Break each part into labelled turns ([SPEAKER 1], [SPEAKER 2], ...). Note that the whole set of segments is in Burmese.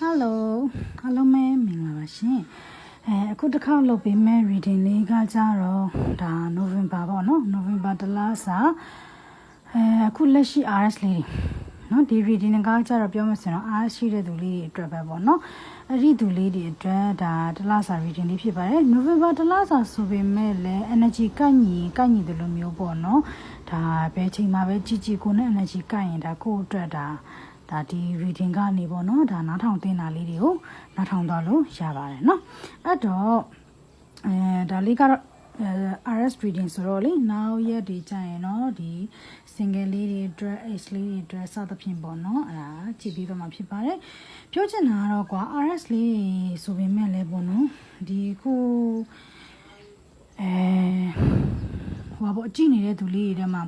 [SPEAKER 1] ဟယ်လိုအားလုံးပဲမင်္ဂလာပါရှင်အဲအခုတစ်ခေါက်လုပ်ပေးမဲ့ reading လေးကကြတော့ဒါ November ပေါ့နော် November တလားစာအဲအခုလက်ရှိ RS လေးတွေနော်ဒီ reading ကကြတော့ပြောမှဆိုတော့ RS ရှိတဲ့သူလေးတွေအတွက်ပဲပေါ့နော်အဲ့ဒီသူလေးတွေအတွက်ဒါတလားစာ reading လေးဖြစ်ပါတယ် November တလားစာဆိုပေမဲ့လည်း energy ကန့်ညီကန့်ညီတယ်လို့မျိုးပေါ့နော်ဒါဘယ်ချိန်မှာပဲကြည်ကြည်ကိုနဲ့ energy ကန့်ရင်ဒါကိုယ့်အတွက်ဒါ ဒါဒီ reading ကနေပေါ့နော်ဒါနားထောင်သင်တာလေးတွေကိုနားထောင်တော့လို့ရပါတယ်เนาะအဲ့တော့အဲဒါလေးကတော့အဲ RS reading ဆိုတော့လေနောက်ရက်ဒီကြရင်เนาะဒီ single လေးတွေ dress H လေးတွေ dress စသဖြင့်ပေါ့เนาะအဲ့ဒါကြည့်ပြီးတော့မှဖြစ်ပါတယ်ပြောချင်တာကတော့ကွာ RS လေးဆိုပေမဲ့လည်းပေါ့နော်ဒီကိုအဲ ဟိုပါပေါ့ကြည့်နေတဲ့သူလေးတွေထဲမှာ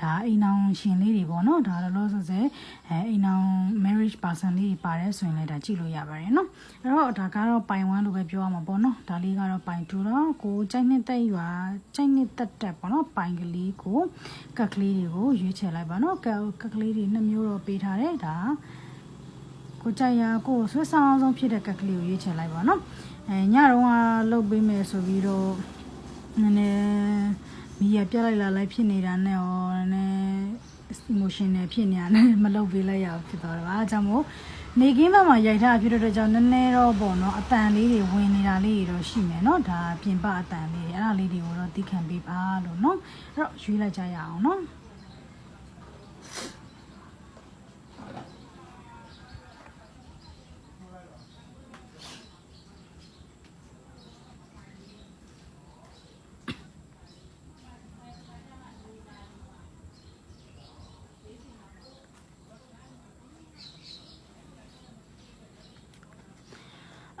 [SPEAKER 1] ဒါအိမ်အောင်ရှင်လေးတွေပေါ့နော်ဒါလောလောဆယ်ဆယ်အဲအိမ်အောင် marriage person လေးတွေပါတယ်ဆိုရင်လည်းဒါကြည့်လို့ရပါတယ်နော်အဲ့တော့ဒါကတော့ပိုင်1လို့ပဲပြောရမှာပေါ့နော်ဒါလေးကတော့ပိုင်2တော့ကိုကြိုက်နှစ်တက်ရွာကြိုက်နှစ်တက်တက်ပေါ့နော်ပိုင်ကလေးကိုကက်ကလေးတွေကိုရွေးချယ်လိုက်ပါနော်ကက်ကက်ကလေးတွေနှစ်မျိုးတော့ပေးထားတယ်ဒါကိုကြိုက်ရကိုဆွဲဆောင်အောင်ဆုံးဖြစ်တဲ့ကက်ကလေးကိုရွေးချယ်လိုက်ပါနော်အဲညတော့ကလုတ်ပေးမယ်ဆိုပြီးတော့နည်းနည်း မီးရပြလိုက်လာလိုက်ဖြစ်နေတာနဲ့ရောနည်း emotional ဖြစ်နေတာနဲ့မလုပ်ပေးလိုက်ရဘူးဖြစ်သွားတယ်။အားကြောင့်မို့နေကင်းဘက်မှာရိုက်ထားဖြစ်တဲ့အတွက်ကြောင့်နည်းနည်းတော့ပေါ့နော်အတန်လေးတွေဝင်နေတာလေးတွေတော့ရှိမယ်နော်ဒါပြင်ပအတန်လေးတွေအဲ့ဒါလေးတွေကိုတော့သိခံပေးပါလို့နော်အဲ့တော့ရွေးလိုက်ကြရအောင်နော်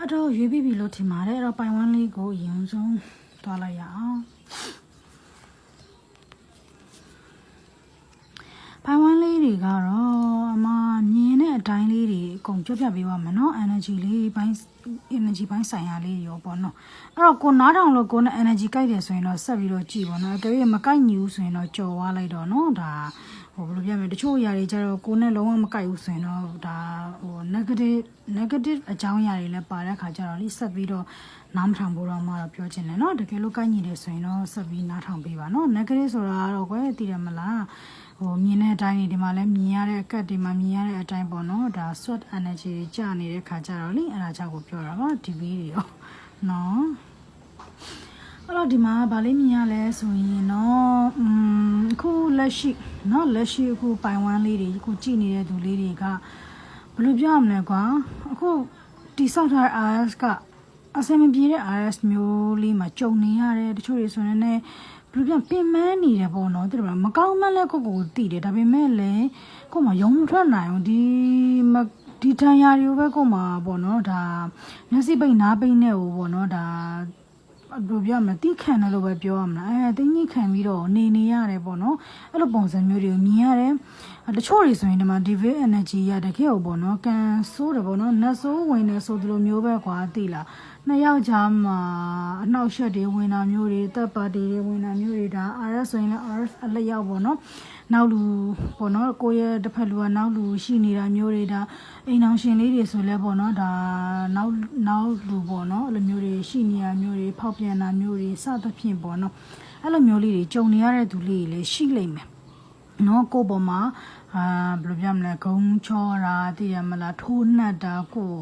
[SPEAKER 1] အဲ့တော့ရွေးပြီးပြီလို့ထင်ပါတယ်အဲ့တော့ပိုင်ဝမ်းလေးကိုအရင်ဆုံးသွားလိုက်ရအောင်ပိုင်ဝမ်းလေးတွေကတော့အမမြင်တဲ့အတိုင်းလေးတွေအကုန်ကြွပြပေးပါမယ်နော် energy လေးဘိုင်း energy ဘိုင်းဆိုင်ရာလေးတွေရောပေါ့နော်အဲ့တော့ကိုနားထောင်လို့ကိုနဲ့ energy ကြိုက်တယ်ဆိုရင်တော့ဆက်ပြီးတော့ကြည့်ပါနော်အကယ်၍မကြိုက်ညီဘူးဆိုရင်တော့ကြော်သွားလိုက်တော့နော်ဒါ ဟိုဘယ်လိုပြမလဲတချို့အရာတွေကျတော့ကိုနဲ့လုံးဝမကြိုက်ဘူးဆိုရင်တော့ဒါဟို negative negative အကြောင်းအရာတွေလည်းပါတဲ့ခါကျတော့လိဆက်ပြီးတော့နားမထောင်ဖို့တော့မှတော့ပြောချင်တယ်เนาะတကယ်လို့ကြိုက်ညီတယ်ဆိုရင်တော့ဆက်ပြီးနားထောင်ပေးပါเนาะ negative ဆိုတာကတော့ကွယ်သိတယ်မလားဟိုမြင်တဲ့အတိုင်းဒီမှာလည်းမြင်ရတဲ့အကတ်ဒီမှာမြင်ရတဲ့အတိုင်းပေါ့နော်ဒါ sweat energy တွေကျနေတဲ့ခါကျတော့လေအဲ့ဒါကြောင့်ကိုပြောတာပါဒီဗီဒီယိုနော်အဲ့တော့ဒီမှာဗာလေးမြင်ရလဲဆိုရင်တော့อืมအခုလက်ရှိ เนาะလက်ရှိအခုပိုင်ဝမ်းလေးတွေအခုကြည့်နေတဲ့သူလေးတွေကဘယ်လိုပြောရမလဲကွာအခုတိဆောက်ထားတဲ့ RS ကအစမပြေတဲ့ RS မျိုးလေးမှာကြုံနေရတယ်တချို့တွေဆိုရင်လည်းဘယ်လိုပြောပင်မနေတယ်ပေါ့နော်တိတယ်မကောင်းမှလည်းကိုကိုကိုတည်တယ်ဒါပေမဲ့လည်းကိုမှရုံမထွက်နိုင်ဘူးဒီမဒီတန်ရာတွေကိုပဲကိုမှပေါ့နော်ဒါမျက်စိပိတ်နားပိတ်နဲ့ဟိုပေါ့နော်ဒါ ဘယ်လိုပြောမလဲတိခံတယ်လို့ပဲပြောရမလားအဲတင်းကြီးခံပြီးတော့နေနေရတယ်ပေါ့နော်အဲ့လိုပုံစံမျိုးတွေကိုမြင်ရတယ်တချို့တွေဆိုရင်ဒီမှာ divi energy ရတကယ်ပေါ့နော်ကန်ဆိုးတယ်ပေါ့နော်နတ်ဆိုးဝင်နေဆိုသလိုမျိုးပဲကွာသိလား နှစ်ယောက်ကြားမှာအနှောက်အယှက်တွေဝင်တာမျိုးတွေတက်ပါတီတွေဝင်တာမျိုးတွေဒါ RS ဆိုရင်လည်း RS အလက်ရောက်ပေါ့နော်နောက်လူပေါ့နော်ကိုယ့်ရဲ့တစ်ဖက်လူကနောက်လူရှိနေတာမျိုးတွေဒါအိမ်အောင်ရှင်လေးတွေဆိုလဲပေါ့နော်ဒါနောက်နောက်လူပေါ့နော်အဲ့လိုမျိုးတွေရှိနေတာမျိုးတွေဖောက်ပြန်တာမျိုးတွေစသဖြင့်ပေါ့နော်အဲ့လိုမျိုးလေးတွေကြုံနေရတဲ့သူလေးတွေလည်းရှိလိမ့်မယ်နော်ကိုယ့်ပေါ်မှာအာဘယ်လိုပြောမလဲဂုံချောတာသိရမလားထိုးနှက်တာကို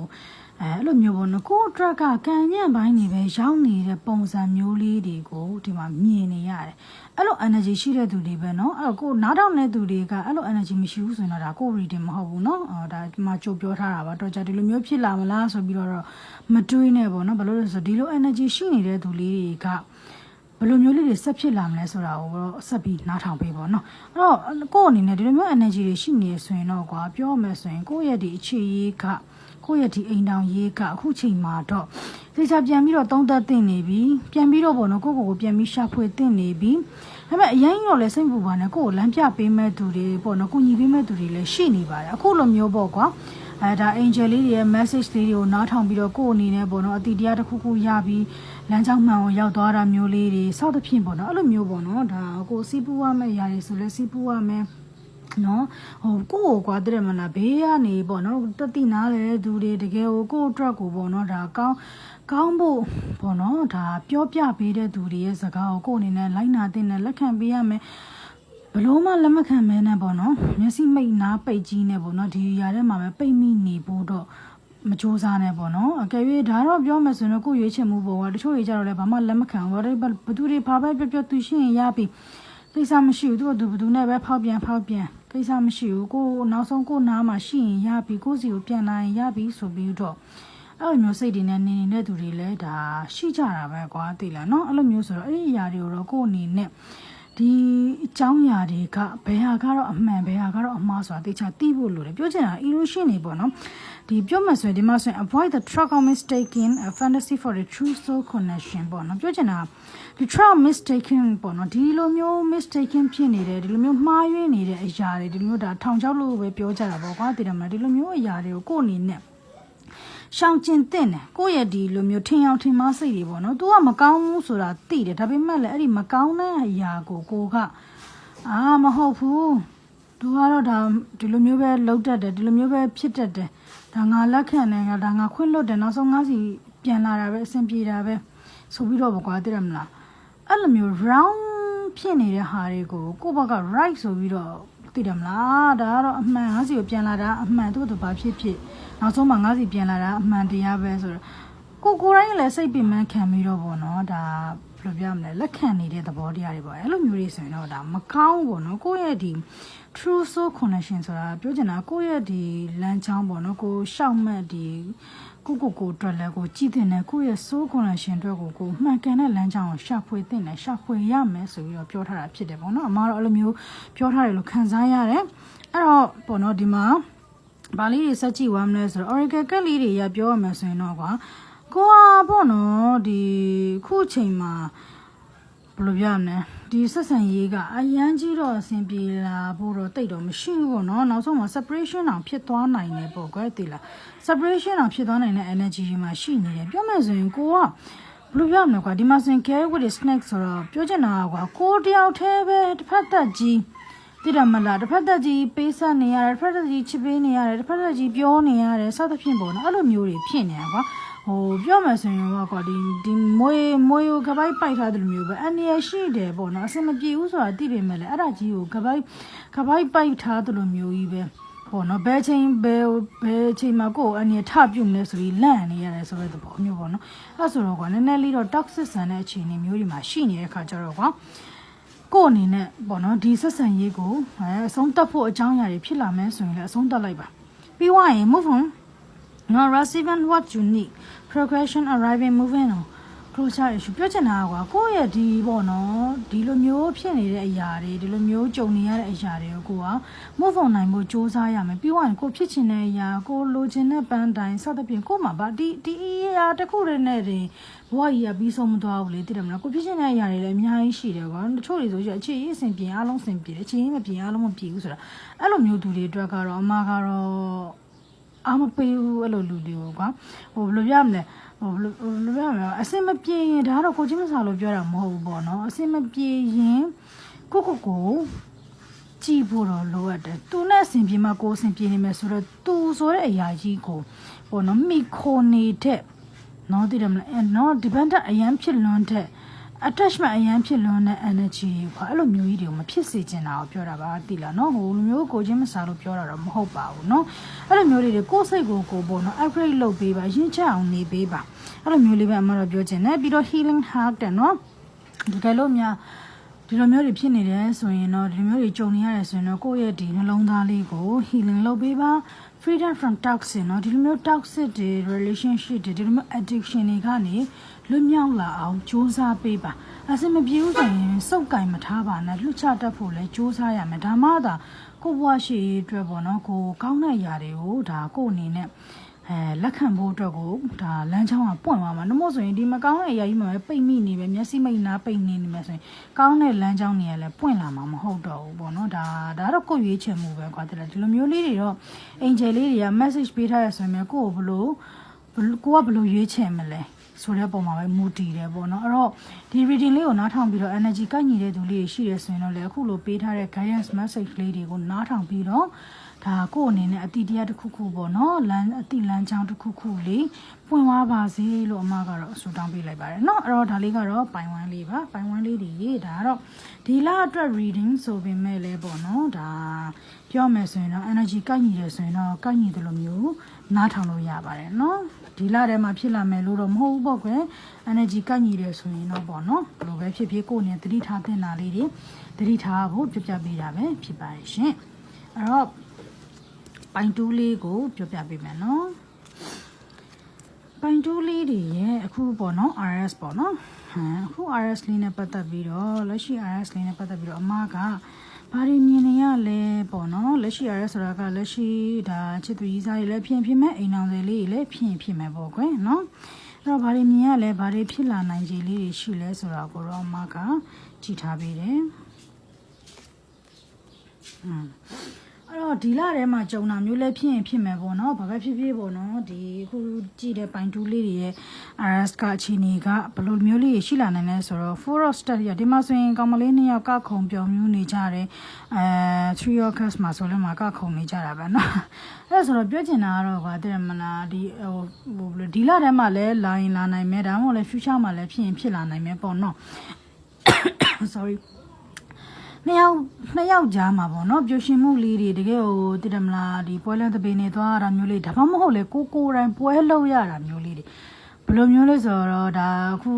[SPEAKER 1] အဲအဲ့လိုမျိုးပေါ့နော်ကို့ truck ကကန်ညံ့ပိုင်းနေပဲရောက်နေတဲ့ပုံစံမျိုးလေးတွေကိုဒီမှာမြင်နေရတယ်အဲ့လို energy ရှိတဲ့သူတွေပဲနော်အဲ့တော့ကို့နားထောင်တဲ့သူတွေကအဲ့လို energy မရှိဘူးဆိုရင်တော့ဒါကို့ reading မဟုတ်ဘူးနော်အော်ဒါဒီမှာကြိုပြောထားတာပါတော့ကြဒီလိုမျိုးဖြစ်လာမလားဆိုပြီးတော့မတွေးနဲ့ပေါ့နော်ဘာလို့လဲဆိုတော့ဒီလို energy ရှိနေတဲ့သူလေးတွေကဘယ်လိုမျိုးလေးတွေဆက်ဖြစ်လာမလဲဆိုတာကိုတော့ဆက်ပြီးနားထောင်ပေးပါတော့။အဲ့တော့ကိုယ့်အနေနဲ့ဒီလိုမျိုး energy တွေရှိနေဆိုရင်တော့ကွာပြောရမယ်ဆိုရင်ကိုယ့်ရဲ့ဒီအခြေရေးက ကိုယ့်ရဲ့ဒီအိမ်တောင်ရေးကအခုချိန်မှာတော့သေချာပြန်ပြီးတော့သုံးသက်တင်နေပြီပြန်ပြီးတော့ပေါ့နော်ကိုယ့်ကိုယ်ကိုပြန်ပြီးရှာဖွေတင်နေပြီဒါပေမဲ့အရင်ရောလဲစိတ်ပူပါနဲ့ကိုယ့်ကိုလမ်းပြပေးမဲ့သူတွေပေါ့နော်ကိုညီပေးမဲ့သူတွေလည်းရှိနေပါတယ်အခုလိုမျိုးပေါ့ကွာအဲဒါ angel လေးတွေရဲ့ message လေးတွေကိုနားထောင်ပြီးတော့ကိုယ့်အနေနဲ့ပေါ့နော်အတီတရားတစ်ခုခုရပြီးလမ်းကြောင်းမှန်ကိုရောက်သွားတာမျိုးလေးတွေစောက်သဖြင့်ပေါ့နော်အဲ့လိုမျိုးပေါ့နော်ဒါကိုစီးပူရမယ့်ຢာတွေဆိုလဲစီးပူရမယ် နော်ဟိုကိုယ့်ကိုကွာတဲ့မလားဘေးကနေပေါ့နော်တတိနာလေသူတွေတကယ်ကိုကိုယ့်အတွက်ကိုပေါ့နော်ဒါကောင်းကောင်းဖို့ပေါ့နော်ဒါပြောပြပေးတဲ့သူတွေရဲ့စကားကိုကိုယ့်အနေနဲ့လိုက်နာတဲ့နဲ့လက်ခံပေးရမယ်ဘလို့မှလက်မခံမဲနဲ့ပေါ့နော်မျက်စိမိတ်နားပိတ်ကြီးနဲ့ပေါ့နော်ဒီຢာထဲမှာပဲပိတ်မိနေဖို့တော့မကြိုးစားနဲ့ပေါ့နော်အကယ်၍ဒါတော့ပြောမယ်ဆိုရင်ကိုယ်ရွေးချယ်မှုပေါ်ကတချို့တွေကြတော့လည်းဘာမှလက်မခံဘူးဘာဘသူတွေဘာပဲပြောပြောသူရှိရင်ရပြီ ကိစ္စမရှိဘူးသူကသူဘသူနဲ့ပဲဖောက်ပြန်ဖောက်ပြန်ကိစ္စမရှိဘူးကိုနောက်ဆုံးကိုနားမှာရှိရင်ရပြီကိုစီကိုပြန်လာရင်ရပြီဆိုပြီးတော့အဲ့လိုမျိုးစိတ်တွေနဲ့နေနေတဲ့သူတွေလည်းဒါရှိကြတာပဲကွာသိလားနော်အဲ့လိုမျိုးဆိုတော့အဲ့ဒီအရာတွေကိုတော့ကိုယ့်အနေနဲ့ ဒီအကြောင်းအရာတွေကဘယ်ဟာကတော့အမှန်ဘယ်ဟာကတော့အမှားဆိုတာသိချာသိဖို့လိုတယ်ပြောချင်တာ illusion နေပေါ့နော်ဒီပြောမှဆိုရင်ဒီမှာဆိုရင် avoid the track of mistaken a fantasy for the true soul connection ပေါ့နော်ပြောချင်တာဒီ track mistaken ပေါ့နော်ဒီလိုမျိုး mistaken ဖြစ်နေတယ်ဒီလိုမျိုးမှားယွင်းနေတဲ့အရာတွေဒီလိုမျိုးဒါထောင်ချောက်လို့ပဲပြောကြတာပေါ့ကွာသိတယ်မလားဒီလိုမျိုးအရာတွေကိုကိုယ့်အနေနဲ့ ရှောင်ကျင်တဲ့တယ်ကိုယ့်ရဲ့ဒီလိုမျိုးထင်အောင်ထင်မှားစိတ်တွေပေါ့နော်။ तू ကမကောင်းဘူးဆိုတာသိတယ်ဒါပေမဲ့လည်းအဲ့ဒီမကောင်းတဲ့အရာကိုကိုကအာမဟုတ်ဘူး။ तू ကတော့ဒါဒီလိုမျိုးပဲလောက်တတ်တယ်ဒီလိုမျိုးပဲဖြစ်တတ်တယ်။ဒါငါလက်ခံတယ်ငါဒါငါခွင့်လွတ်တယ်နောက်ဆုံးငါစီပြန်လာတာပဲအဆင်ပြေတာပဲဆိုပြီးတော့ဘကွာသိတယ်မလား။အဲ့လိုမျိုး round ဖြစ်နေတဲ့ဟာတွေကိုကိုယ့်ဘက်က right ဆိုပြီးတော့ သိတယ်မလားဒါကတော့အမှန်ငါစီကိုပြန်လာတာအမှန်သူ့သူဘာဖြစ်ဖြစ်နောက်ဆုံးမှငါစီပြန်လာတာအမှန်တရားပဲဆိုတော့ကိုကိုတိုင်းလည်းစိတ်ပင်ပန်းခံပြီးတော့ပေါ့နော်ဒါဘယ်လိုပြောမလဲလက်ခံနေတဲ့သဘောတရားတွေပေါ့အဲ့လိုမျိုးတွေဆိုရင်တော့ဒါမကောင်းဘူးပေါ့နော်ကိုယ့်ရဲ့ဒီ true soul connection ဆိုတာပြောချင်တာကိုယ့်ရဲ့ဒီလမ်းကြောင်းပေါ့နော်ကိုရှောက်မှတ်ဒီ ကိုကိုကိုအတွက်လည်းကိုကြည့်တဲ့နဲ့ကိုယ့်ရဲ့ soul connection အတွက်ကိုကိုမှန်ကန်တဲ့လမ်းကြောင်းကိုရှာဖွေသင့်တယ်ရှာဖွေရမယ်ဆိုပြီးတော့ပြောထားတာဖြစ်တယ်ပေါ့နော်အမားတော့အဲ့လိုမျိုးပြောထားတယ်လို့ခံစားရတယ်အဲ့တော့ပေါ့နော်ဒီမှာဘာလေးတွေစက်ကြည့်ဝမ်းမလဲဆိုတော့ oracle ကက်လေးတွေရပြောရမယ်ဆိုရင်တော့ကွာကိုကပေါ့နော်ဒီခုချိန်မှာဘယ်လိုပြောရမလဲ ဒီဆက်ဆံရေးကအရန်ကြီးတော့အဆင်ပြေလာဖို့တော့တိတ်တော့မရှိဘူးပေါ့နော်နောက်ဆုံးမှာ separation တောင်ဖြစ်သွားနိုင်တယ်ပေါ့ကွယ်သိလား separation တောင်ဖြစ်သွားနိုင်တဲ့ energy တွေမှာရှိနေတယ်ပြောမယ်ဆိုရင်ကိုကဘယ်လိုပြောရမလဲကွာဒီမှာဆိုရင် carry with the snack ဆိုတော့ပြောချင်တာကွာကိုတယောက်တည်းပဲတစ်ဖက်သက်ကြီးတိတယ်မလားတစ်ဖက်သက်ကြီးပေးဆက်နေရတယ်တစ်ဖက်သက်ကြီးချစ်ပေးနေရတယ်တစ်ဖက်သက်ကြီးပြောနေရတယ်စသဖြင့်ပေါ့နော်အဲ့လိုမျိုးတွေဖြစ်နေတာကွာ ဟိုပြောမှဆိုရင်တော့ကွာဒီဒီမွေမွေကိုကပိုက်ပိုက်ထားတယ်လို့မျိုးပဲအန်ရရှိတယ်ပေါ့နော်အစမပြေဘူးဆိုတာသိပေမဲ့လည်းအဲ့ဒါကြီးကိုကပိုက်ကပိုက်ပိုက်ထားတယ်လို့မျိုးကြီးပဲပေါ့နော်ဘယ်ချိန်ဘယ်ဘယ်ချိန်မှာကိုယ်အနေထပြုတ်မလဲဆိုပြီးလန့်နေရတယ်ဆိုတဲ့သဘောမျိုးပေါ့နော်အဲ့ဆိုတော့ကွာနည်းနည်းလေးတော့ toxic ဆန်တဲ့အခြေအနေမျိုးတွေမှာရှိနေတဲ့ခါကျတော့ကွာကို့အနေနဲ့ပေါ့နော်ဒီဆက်ဆံရေးကိုအဲအဆုံးသတ်ဖို့အကြောင်းအရာတွေဖြစ်လာမယ်ဆိုရင်လည်းအဆုံးသတ်လိုက်ပါပြီးွားရင် move on not receiving what you need progression arriving moving on closure issue ပြောချင်တာကွာကိုယ့်ရဲ့ဒီပေါ့နော်ဒီလိုမျိုးဖြစ်နေတဲ့အရာတွေဒီလိုမျိုးကြုံနေရတဲ့အရာတွေကိုကိုက move on နိုင်ဖို့စ조사ရမယ်ပြီးတော့ကိုဖြစ်ချင်တဲ့အရာကိုလိုချင်တဲ့ပန်းတိုင်းစသဖြင့်ကိုမှပါဒီဒီအရာတစ်ခုတည်းနဲ့တင်ဘဝကြီးကပြီးဆုံးမသွားဘူးလေသိတယ်မလားကိုဖြစ်ချင်တဲ့အရာတွေလည်းအများကြီးရှိတယ်ကွာတချို့တွေဆိုရင်အခြေရေးအဆင်ပြေအားလုံးအဆင်ပြေတယ်အခြေရေးမပြေအားလုံးမပြေဘူးဆိုတာအဲ့လိုမျိုးသူတွေအတွက်ကတော့အမကတော့ အာမပေးဘူးအဲ့လိုလူတွေကိုကွာဟိုဘယ်လိုပြမလဲဟိုဘယ်လိုဘယ်လိုပြမလဲအစင်မပြေရင်ဒါကတော့ကိုချင်းမစာလို့ပြောတာမဟုတ်ဘူးပေါ့နော်အစင်မပြေရင်ကိုကိုကိုကြည့်ဖို့တော့လိုအပ်တယ်သူနဲ့အဆင်ပြေမှကိုအဆင်ပြေနေမယ်ဆိုတော့သူဆိုတဲ့အရာကြီးကိုပေါ့နော်မိခိုနေတဲ့နော်တည်တယ်မလားအဲနော် dependent အရန်ဖြစ်လွန်းတဲ့ attachment အရန်ဖြစ်လွန်းတဲ့ energy ပေါ့အဲ့လိုမျိုးကြီးတွေကိုမဖြစ်စေချင်တာကိုပြောတာပါတိလားနော်ဟိုလိုမျိုးကိုချင်းမစားလို့ပြောတာတော့မဟုတ်ပါဘူးနော်အဲ့လိုမျိုးလေးတွေကိုယ်စိတ်ကိုကိုပေါ့နော် upgrade လုပ်ပေးပါရင်းချက်အောင်နေပေးပါအဲ့လိုမျိုးလေးပဲအမတော့ပြောချင်တယ်ပြီးတော့ healing heart တဲ့နော်ဒီကလို့များဒီလိုမျိုးတွေဖြစ်နေတယ်ဆိုရင်တော့ဒီလိုမျိုးတွေကြုံနေရတယ်ဆိုရင်တော့ကိုယ့်ရဲ့ဒီနှလုံးသားလေးကို healing လုပ်ပေးပါ freedom from toxic เนาะဒီလိုမျိုး toxic တွေ relationship တွေဒီလိုမျိုး addiction တွေကနေလွတ်မြောက်လာအောင်စူးစမ်းပေးပါအစမပြေဘူးဆိုရင်စုပ်ကင်မထားပါနဲ့လှုပ်ချတတ်ဖို့လဲစူးစမ်းရမယ်ဒါမှသာကိုဘွားရှိအတွက်ပေါ့နော်ကိုကောင်းတဲ့ຢာတွေကိုဒါကိုအနေနဲ့ အဲလက်ခံဖို့အတွက်ကိုဒါလမ်းချောင်းကပွင့်သွားမှာနှမို့ဆိုရင်ဒီမကောင်းတဲ့အရာကြီးမှပဲပိတ်မိနေပဲမျက်စိမိတ်နာပိတ်နေနေမယ်ဆိုရင်ကောင်းတဲ့လမ်းချောင်းတွေကလည်းပွင့်လာမှာမဟုတ်တော့ဘူးပေါ့နော်ဒါဒါတော့ကိုယ်ရွေးချယ်မှုပဲကွာတဲ့ဒီလိုမျိုးလေးတွေတော့အင်ဂျယ်လေးတွေက message ပေးထားရဆိုရင်ကိုယ့်ကိုဘလို့ကိုကဘလို့ရွေးချယ်မလဲဆိုတဲ့ပုံမှာပဲမူတည်တယ်ပေါ့နော်အဲ့တော့ဒီ reading လေးကိုနားထောင်ပြီးတော့ energy ကိုက်ညီတဲ့သူလေးရှိရဆိုရင်တော့လေအခုလိုပေးထားတဲ့ guidance message လေးတွေကိုနားထောင်ပြီးတော့ ဒါကိုယ့်အနေနဲ့အတိတရားတစ်ခုခုပေါ့နော်လမ်းအတိလမ်းကြောင်းတစ်ခုခုလေးပွင့်သွားပါစေလို့အမကတော့ဆူတောင်းပေးလိုက်ပါတယ်เนาะအဲ့တော့ဒါလေးကတော့ပိုင်ဝမ်းလေးပါပိုင်ဝမ်းလေးတွေဒါကတော့ဒီလအတွက် reading ဆိုပေမဲ့လည်းပေါ့နော်ဒါပြောမယ်ဆိုရင်တော့ energy ကိုက်ညီတယ်ဆိုရင်တော့ကိုက်ညီတယ်လို့မျိုးနားထောင်လို့ရပါတယ်เนาะဒီလထဲမှာဖြစ်လာမယ်လို့တော့မဟုတ်ဘူးပေါ့ကွယ် energy ကိုက်ညီတယ်ဆိုရင်တော့ပေါ့နော်ဘယ်လိုပဲဖြစ်ဖြစ်ကိုယ်နဲ့သတိထားသင့်တာလေးတွေသတိထားဖို့ပြပြပေးတာပဲဖြစ်ပါတယ်ရှင်အဲ့တော့ ပိုင်တူးလေးကိုပြောပြပေးမယ်နော်ပိုင်တူးလေးတွေရဲ့အခုပေါ့နော် RS ပေါ့နော်ဟမ်အခု RS လေးနဲ့ပတ်သက်ပြီးတော့လက်ရှိ RS လေးနဲ့ပတ်သက်ပြီးတော့အမကဘာတွေမြင်နေရလဲပေါ့နော်လက်ရှိ RS ဆိုတာကလက်ရှိဒါချစ်သူကြီးစားတွေလည်းဖြစ်ဖြစ်မဲ့အိမ်အောင်တွေလေးတွေလည်းဖြစ်ဖြစ်မဲ့ပေါ့ကွယ်နော်အဲ့တော့ဘာတွေမြင်ရလဲဘာတွေဖြစ်လာနိုင်ခြေလေးတွေရှိလဲဆိုတာကိုတော့အမကကြည့်ထားပေးတယ်อืม အဲ့တော့ဒီလထဲမှာကြုံတာမျိုးလည်းဖြစ်ရင်ဖြစ်မယ်ပေါ့နော်ဘာပဲဖြစ်ဖြစ်ပေါ့နော်ဒီအခုကြည့်တဲ့ပိုင်တူးလေးတွေရဲ့ RS ကအခြေအနေကဘယ်လိုမျိုးလေးရှိလာနိုင်လဲဆိုတော့ four of star ရဒီမှာဆိုရင်ကောင်မလေးနှစ်ယောက်ကခုံပြောမျိုးနေကြတယ်အဲ three of cups မှာဆိုလည်းမှာကခုံနေကြတာပဲနော်အဲ့ဒါဆိုတော့ပြောချင်တာကတော့ဗာတဲ့မလားဒီဟိုဟိုဘယ်လိုဒီလထဲမှာလည်းလာရင်လာနိုင်မယ်ဒါမှမဟုတ်လည်း future မှာလည်းဖြစ်ရင်ဖြစ်လာနိုင်မယ်ပေါ့နော် sorry နှစ်ယောက်နှစ်ယောက်ကြားမှာပေါ့နော်ပျော်ရွှင်မှုလေးတွေတကယ်ဟိုတည်တယ်မလားဒီပွဲလန်းတပင်းနေသွားတာမျိုးလေးဒါမှမဟုတ်လေကိုကိုယ်တိုင်ပွဲလုပ်ရတာမျိုးလေးတွေဘယ်လိုမျိုးလဲဆိုတော့ဒါအခု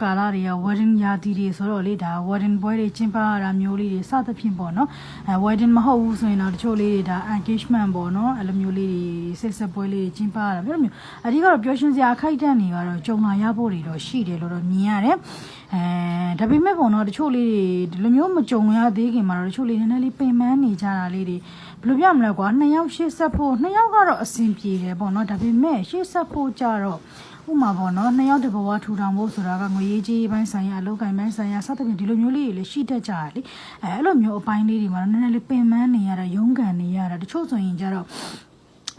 [SPEAKER 1] ကာလတွေက wedding ရာသီတွေဆိုတော့လေဒါ wedding ပွဲတွေကျင်းပရတာမျိုးလေးတွေစသဖြင့်ပေါ့နော်အဲ wedding မဟုတ်ဘူးဆိုရင်တော့တချို့လေးတွေဒါ engagement ပေါ့နော်အဲ့လိုမျိုးလေးတွေဆက်ဆက်ပွဲလေးတွေကျင်းပရတာမျိုးလိုမျိုးအဓိကတော့ပျော်ရွှင်စရာအခိုက်အတန့်တွေကတော့ကြုံလာရဖို့တွေတော့ရှိတယ်လို့တော့မြင်ရတယ် အဲဒါပေမဲ့ပေါ့နော်တချို့လေးတွေဒီလိုမျိုးမကြုံရသေးခင်မှာတော့တချို့လေးနည်းနည်းလေးပင်ပန်းနေကြတာလေးတွေဘယ်လိုပြမလဲကွာနှစ်ယောက်ရှေ့ဆက်ဖို့နှစ်ယောက်ကတော့အဆင်ပြေတယ်ပေါ့နော်ဒါပေမဲ့ရှေ့ဆက်ဖို့ကြတော့ဥမာပေါ့နော်နှစ်ယောက်တဘဝထူထောင်ဖို့ဆိုတာကငွေရေးကြေးပိုင်းဆိုင်ရာအလုပ်ကိုင်ပိုင်းဆိုင်ရာစသဖြင့်ဒီလိုမျိုးလေးတွေလည်းရှိတတ်ကြတယ်လေအဲအဲ့လိုမျိုးအပိုင်းလေးတွေမှာတော့နည်းနည်းလေးပင်ပန်းနေရတာရုန်းကန်နေရတာတချို့ဆိုရင်ကြတော့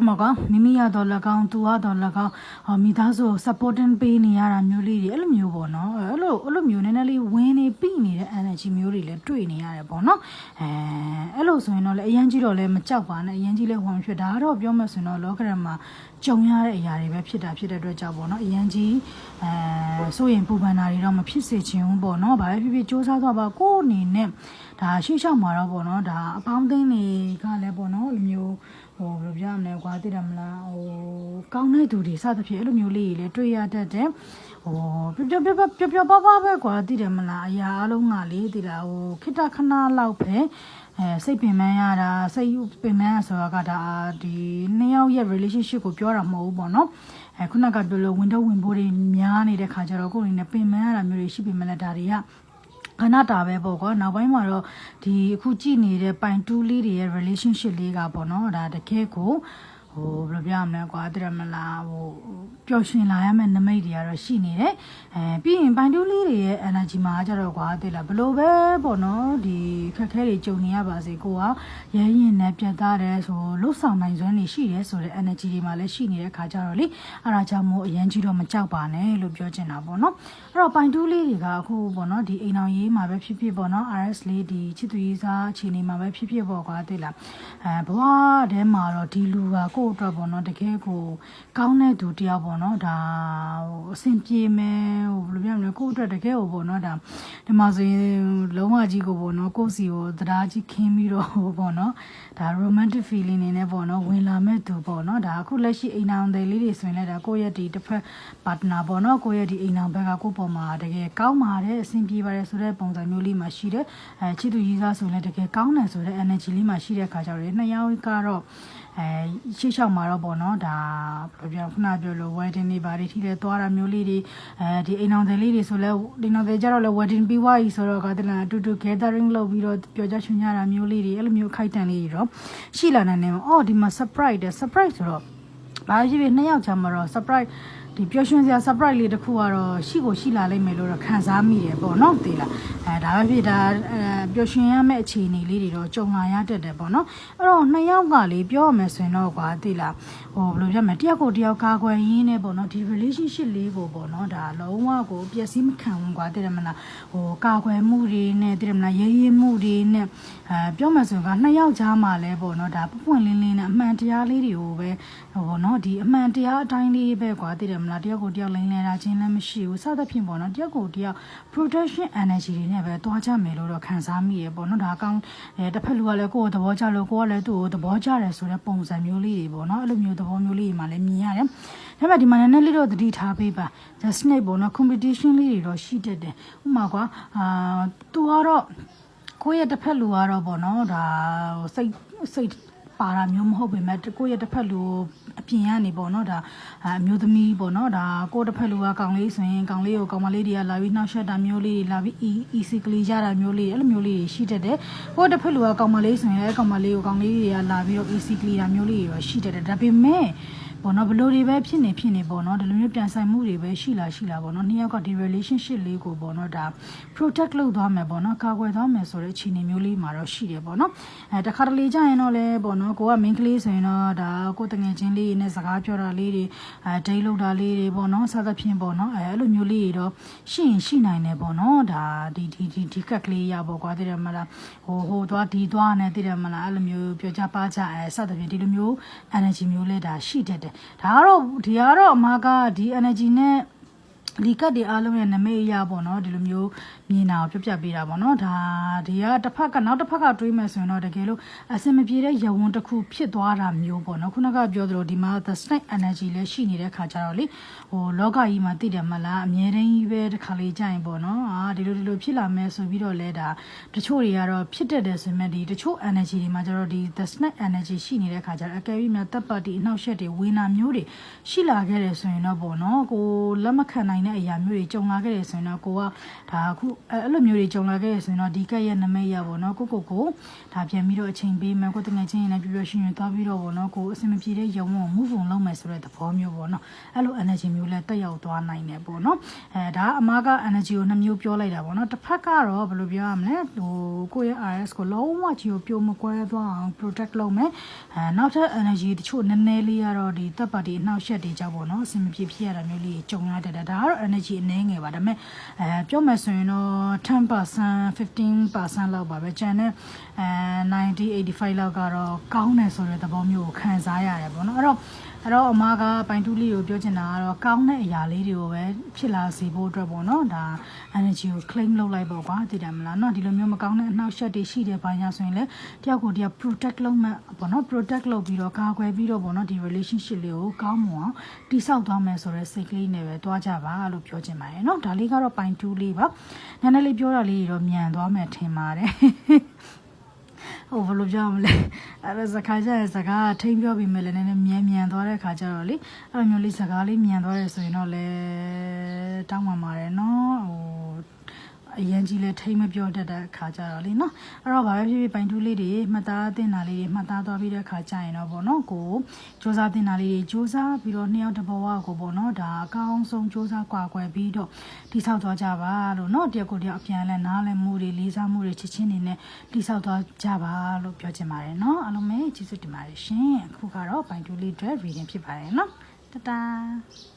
[SPEAKER 1] အမကမိမိရတော့၎င်းသူရတော့၎င်းဟောမိသားစု supporting ပေးနေရတာမျိုးလေးတွေအဲ့လိုမျိုးပေါ့နော်အဲ့လိုအဲ့လိုမျိုးနည်းနည်းလေးဝင်းနေပြီးနေတဲ့ energy မျိုးတွေလည်းတွေ့နေရတယ်ပေါ့နော်အဲအဲ့လိုဆိုရင်တော့လေအရင်ကြီးတော့လည်းမကြောက်ပါနဲ့အရင်ကြီးလည်းဝင်ဖြစ်ဒါကတော့ပြောမှဆိုရင်တော့လောကရမှာကြုံရတဲ့အရာတွေပဲဖြစ်တာဖြစ်တဲ့အတွက်ကြောင့်ပေါ့နော်အရင်ကြီးအဲစိုးရင်ပူပန်တာတွေတော့မဖြစ်စေချင်ဘူးပေါ့နော်ဘာပဲဖြစ်ဖြစ်စ조사သွားပါကိုယ့်အနေနဲ့ဒါရှေ့လျှောက်မှာတော့ပေါ့နော်ဒါအပေါင်းအသင်းတွေကလည်းပေါ့နော်လိုမျိုး ဟိုဘယ်လိုပြောရမလဲကွာသိတယ်မလားဟိုကောင်းတဲ့သူတွေစသဖြင့်အဲ့လိုမျိုးလေးတွေလည်းတွေ့ရတတ်တယ်ဟိုပြပြပြပြပြပပပဲကွာသိတယ်မလားအရာအလုံးကလေသိလားဟိုခိတခဏလောက်ပဲအဲစိတ်ပင်ပန်းရတာစိတ်ပင်ပန်းရဆိုတာကဒါဒီနှစ်ယောက်ရဲ့ relationship ကိုပြောတာမဟုတ်ဘူးပေါ့နော်အဲခုနကပြောလို့ window ဝင်ဖို့တွေများနေတဲ့ခါကျတော့ကိုယ်အနေနဲ့ပင်ပန်းရတာမျိုးတွေရှိပေမဲ့လည်းဒါတွေက ခဏတာပဲပေါ့ကွာနောက်ပိုင်းမှာတော့ဒီအခုကြည့်နေတဲ့ပိုင်တူးလေးတွေရဲ့ relationship လေးကပေါ့နော်ဒါတကယ်ကို ဟိုဘယ်လိုပြောရမလဲကွာတရမလားဟိုပျော်ရွှင်လာရမယ့်နမိတ်တွေကတော့ရှိနေတယ်အဲပြီးရင်ပိုင်တူးလေးတွေရဲ့ energy မှာကြတော့ကွာသိလားဘလို့ပဲပေါ့နော်ဒီခက်ခဲတွေကြုံနေရပါစေကိုကရဲရင်နဲ့ပြတ်သားတယ်ဆိုလှုပ်ဆောင်နိုင်စွမ်းတွေရှိတယ်ဆိုတဲ့ energy တွေမှာလည်းရှိနေတဲ့ခါကြတော့လေအဲ့ဒါကြောင့်မို့အရင်ကြီးတော့မကြောက်ပါနဲ့လို့ပြောချင်တာပေါ့နော်အဲ့တော့ပိုင်တူးလေးတွေကအခုပေါ့နော်ဒီအိမ်အောင်ရေးမှာပဲဖြစ်ဖြစ်ပေါ့နော် RS လေးဒီချစ်သူရေးစားအခြေအနေမှာပဲဖြစ်ဖြစ်ပေါ့ကွာသိလားအဲဘဝထဲမှာတော့ဒီလူကကိုယ့်အတွက်ပေါ့နော်တကယ်ကိုကောင်းတဲ့သူတယောက်ပေါ့နော်ဒါဟိုအဆင်ပြေမယ်ဟိုဘယ်လိုပြောမလဲကိုယ့်အတွက်တကယ်ကိုပေါ့နော်ဒါဒီမှာဆိုရင်လုံးဝကြီးကိုပေါ့နော်ကိုယ့်စီကိုတရားကြီးခင်းပြီးတော့ဟိုပေါ့နော်ဒါ romantic feeling နေနဲ့ပေါ့နော်ဝင်လာမဲ့သူပေါ့နော်ဒါအခုလက်ရှိအိမ်အောင်တယ်လေးတွေဆိုရင်လည်းဒါကိုယ့်ရဲ့ဒီတစ်ဖက် partner ပေါ့နော်ကိုယ့်ရဲ့ဒီအိမ်အောင်ဘက်ကကိုယ့်ပေါ်မှာတကယ်ကောင်းပါတယ်အဆင်ပြေပါတယ်ဆိုတဲ့ပုံစံမျိုးလေးမှာရှိတယ်အဲချစ်သူကြီးစားဆိုရင်လည်းတကယ်ကောင်းတယ်ဆိုတဲ့ energy လေးမှာရှိတဲ့ခါကျတော့နှစ်ယောက်ကတော့ အဲရှေ့လျှောက်မှာတော့ပေါ့နော်ဒါဘယ်လိုပြောခုနပြောလို့ wedding တွေဘာတွေထိလဲသွားတာမျိုးလေးတွေအဲဒီအိမ်အောင်တယ်လေးတွေဆိုလဲဒီနောက်တယ်ကြတော့လဲ wedding ပြီးွားပြီဆိုတော့ကတည်းကအတူတူ gathering လုပ်ပြီးတော့ပျော်ကြချွန်ကြတာမျိုးလေးတွေအဲ့လိုမျိုးခိုက်တန်လေးတွေတော့ရှိလာနိုင်တယ်။အော်ဒီမှာ surprise တယ် surprise ဆိုတော့ဘာဖြစ်ဖြစ်နှစ်ယောက်ချာမှာတော့ surprise ဒီပျော်ရွှင်စရာ surprise လေးတစ်ခုကတော့ရှိကိုရှိလာလိမ့်မယ်လို့တော့ခံစားမိတယ်ပေါ့နော်သိလားအဲဒါပဲဖြစ်ဒါအဲပျော်ရွှင်ရမယ့်အခြေအနေလေးတွေတော့ကြုံလာရတတ်တယ်ပေါ့နော်အဲ့တော့နှစ်ယောက်ကလေပြောရမယ်ဆိုရင်တော့ကွာသိလား ဟိုဘယ်လိုပြောမလဲတယောက်ကိုတယောက်ကာကွယ်ရင်းနဲ့ပေါ့နော်ဒီ relationship လေးကိုပေါ့နော်ဒါလုံးဝကိုပျက်စီးမခံဘူးကွာသိတယ်မလားဟိုကာကွယ်မှုတွေနဲ့သိတယ်မလားရေးရေးမှုတွေနဲ့အဲပြောမှဆိုရင်ကနှစ်ယောက်ကြားမှာလဲပေါ့နော်ဒါပွပွင့်လင်းလင်းနဲ့အမှန်တရားလေးတွေကိုပဲဟိုပေါ့နော်ဒီအမှန်တရားအတိုင်းလေးပဲကွာသိတယ်မလားတယောက်ကိုတယောက်လိမ့်လဲတာချင်းလည်းမရှိဘူးစသဖြင့်ပေါ့နော်တယောက်ကိုတယောက် protection energy တွေနဲ့ပဲတွားကြမယ်လို့တော့ခံစားမိရပေါ့နော်ဒါအကောင်းအဲတစ်ဖက်လူကလည်းကိုယ့်ကိုသဘောကျလို့ကိုကလည်းသူ့ကိုသဘောကျတယ်ဆိုတဲ့ပုံစံမျိုးလေးတွေပေါ့နော်အဲ့လိုမျိုးသဘောမျိုးလေးတွေမှလည်းမြင်ရတယ်ဒါပေမဲ့ဒီမှာနည်းနည်းလေးတော့သတိထားပေးပါ the snake ပေါ့နော် competition လေးတွေတော့ရှိတတ်တယ်ဥပမာကွာအာသူကတော့ကိုယ့်ရဲ့တစ်ဖက်လူကတော့ပေါ့နော်ဒါဟိုစိတ်စိတ်ပါတာမျိုးမဟုတ်ပေမဲ့ကိုယ့်ရဲ့တစ်ဖက်လူ အပြင်ကနေပေါ့နော်ဒါအမျိုးသမီးပေါ့နော်ဒါကိုယ့်တစ်ဖက်လူကကောင်လေးဆိုရင်ကောင်လေးကိုကောင်မလေးတွေကလာပြီးနှောက်ယှက်တာမျိုးလေးတွေလာပြီး easy ကလေးရတာမျိုးလေးအဲ့လိုမျိုးလေးတွေရှိတတ်တယ်ကိုယ့်တစ်ဖက်လူကကောင်မလေးဆိုရင်လည်းကောင်မလေးကိုကောင်လေးတွေကလာပြီးတော့ easy ကလေးတာမျိုးလေးတွေတော့ရှိတတ်တယ်ဒါပေမဲ့ ပေါ့နော်ဘလို့တွေပဲဖြစ်နေဖြစ်နေပေါ့နော်ဒီလိုမျိုးပြန်ဆိုင်မှုတွေပဲရှိလာရှိလာပေါ့နော်နှစ်ယောက်ကဒီ relationship လေးကိုပေါ့နော်ဒါ protect လုပ်သွားမယ်ပေါ့နော်ကာကွယ်သွားမယ်ဆိုတဲ့အခြေအနေမျိုးလေးမှာတော့ရှိတယ်ပေါ့နော်အဲတခါတလေကြာရင်တော့လဲပေါ့နော်ကိုက main ကလေးဆိုရင်တော့ဒါကိုတငယ်ချင်းလေးတွေနဲ့စကားပြောတာလေးတွေအဲ date လုပ်တာလေးတွေပေါ့နော်စသဖြင့်ပေါ့နော်အဲအဲ့လိုမျိုးလေးတွေတော့ရှိရင်ရှိနိုင်တယ်ပေါ့နော်ဒါဒီဒီဒီဒီကက်ကလေးရပေါ့ကွာသိတယ်မလားဟိုဟိုသွားဒီသွားနဲ့သိတယ်မလားအဲ့လိုမျိုးပြောကြပါကြအဲစသဖြင့်ဒီလိုမျိုး energy မျိုးလေးဒါရှိတတ်တယ်ဒါကတော့ဒီကတော့အမကဒီ energy နဲ့ ဒီကတ်တွေအားလုံးရဲ့နမိတ်အရာပေါ့နော်ဒီလိုမျိုးမြင်တာကိုပြပြပေးတာပေါ့နော်ဒါဒီကတစ်ဖက်ကနောက်တစ်ဖက်ကတွေးမယ်ဆိုရင်တော့တကယ်လို့အစင်မပြေတဲ့ရဝန်းတစ်ခုဖြစ်သွားတာမျိုးပေါ့နော်ခုနကပြောသလိုဒီမှာ the snake energy လည်းရှိနေတဲ့ခါကျတော့လေဟိုလောကကြီးမှာသိတယ်မလားအမြဲတမ်းကြီးပဲတစ်ခါလေးကြာရင်ပေါ့နော်အာဒီလိုဒီလိုဖြစ်လာမယ်ဆိုပြီးတော့လဲဒါတချို့တွေကတော့ဖြစ်တတ်တယ်ဆိုပေမဲ့ဒီတချို့ energy တွေမှာကျတော့ဒီ the snake energy ရှိနေတဲ့ခါကျတော့အကယ်၍များတပ်ပတ်ဒီအနောက်ရှက်တွေဝေနာမျိုးတွေရှိလာခဲ့တယ်ဆိုရင်တော့ပေါ့နော်ကိုလက်မခံနိုင်တဲ့အရာမျိုးတွေကြုံလာခဲ့တယ်ဆိုရင်တော့ကိုကဒါအခုအဲ့လိုမျိုးတွေကြုံလာခဲ့ရဆိုရင်တော့ဒီကက်ရဲ့နမိတ်ရပေါ့နော်ကိုကိုကိုဒါပြန်ပြီးတော့အချိန်ပေးမယ်ကိုတငယ်ချင်းရင်လည်းပြပြရှင်ရင်သွားပြီးတော့ပေါ့နော်ကိုအဆင်မပြေတဲ့ရုံကို move on လုပ်မယ်ဆိုတဲ့သဘောမျိုးပေါ့နော်အဲ့လို energy မျိုးလည်းတက်ရောက်သွားနိုင်တယ်ပေါ့နော်အဲဒါအမားက energy ကိုနှစ်မျိုးပြောလိုက်တာပေါ့နော်တစ်ဖက်ကတော့ဘယ်လိုပြောရမလဲဟိုကိုရဲ့ RS ကိုလုံးဝကြီးကိုပြိုမကွဲသွားအောင် protect လုပ်မယ်အဲနောက်ထပ် energy တချို့နည်းနည်းလေးကတော့ဒီတပ်ပါတီအနှောက်ယှက်တွေကြောင့်ပေါ့နော်အဆင်မပြေဖြစ်ရတာမျိုးလေးကြုံရတတ်တယ်ဒါကတော့ energy အနည်းငယ်ပါဒါပေမဲ့အဲပြောမယ်ဆိုရင်တော့10% 15%လောက်ပါပဲကျန်တဲ့အဲ90 85လောက်ကတော့ကောင်းတယ်ဆိုတဲ့သဘောမျိုးကိုခံစားရတယ်ပေါ့နော်အဲ့တော့ အဲ့တော့အမကပိုင်ထူးလေးကိုပြောချင်တာကတော့ကောင်းတဲ့အရာလေးတွေကိုပဲဖြစ်လာစေဖို့အတွက်ပေါ့နော်ဒါ energy ကို claim လုပ်လိုက်ပေါ့ကွာသိတယ်မလားနော်ဒီလိုမျိုးမကောင်းတဲ့အနှောက်အယှက်တွေရှိတယ်ဘာညာဆိုရင်လည်းတယောက်ကိုတယောက် protect လုပ်မှပေါ့နော် protect လုပ်ပြီးတော့ကာကွယ်ပြီးတော့ပေါ့နော်ဒီ relationship လေးကိုကောင်းမွန်အောင်တိဆောက်သွားမယ်ဆိုတော့စိတ်ကလေးနဲ့ပဲတွားကြပါလို့ပြောချင်ပါတယ်နော်ဒါလေးကတော့ပိုင်ထူးလေးပါနည်းနည်းလေးပြောတာလေးတော့မြန်သွားမယ်ထင်ပါတယ် ဟိုဘယ်လိုပြောမလဲအဲ့ဒါစကားကြရဲ့စကားထိမ့်ပြောပြီးမယ်လည်းနည်းနည်းမြန်မြန်သွားတဲ့ခါကျတော့လေအဲ့လိုမျိုးလေးစကားလေးမြန်သွားတယ်ဆိုရင်တော့လေတောင်းပန်ပါတယ်နော်ဟို အရင်ကြီးလဲထိမ့်မပြောတတ်တဲ့ခါကြတော့လေနော်အဲ့တော့ဘာပဲဖြစ်ဖြစ်ပိုင်တူးလေးတွေမှတ်သားတင်တာလေးတွေမှတ်သားသွားပြီးတဲ့ခါကျရင်တော့ပေါ့နော်ကိုစူးစမ်းတင်တာလေးတွေစူးစမ်းပြီးတော့နှစ်ယောက်တစ်ဘဝကိုပေါ့နော်ဒါအကောင်းဆုံးစူးစမ်းကွာကွယ်ပြီးတော့တိဆောက်သွားကြပါလို့နော်တယောက်ကိုတယောက်အပြန်လဲနားလဲမှုတွေလေးစားမှုတွေချစ်ချင်းတွေနဲ့တိဆောက်သွားကြပါလို့ပြောချင်ပါတယ်နော်အားလုံးပဲကျေးဇူးတင်ပါတယ်ရှင်အခုကတော့ပိုင်တူးလေးအတွက် reading ဖြစ်ပါတယ်နော်တတား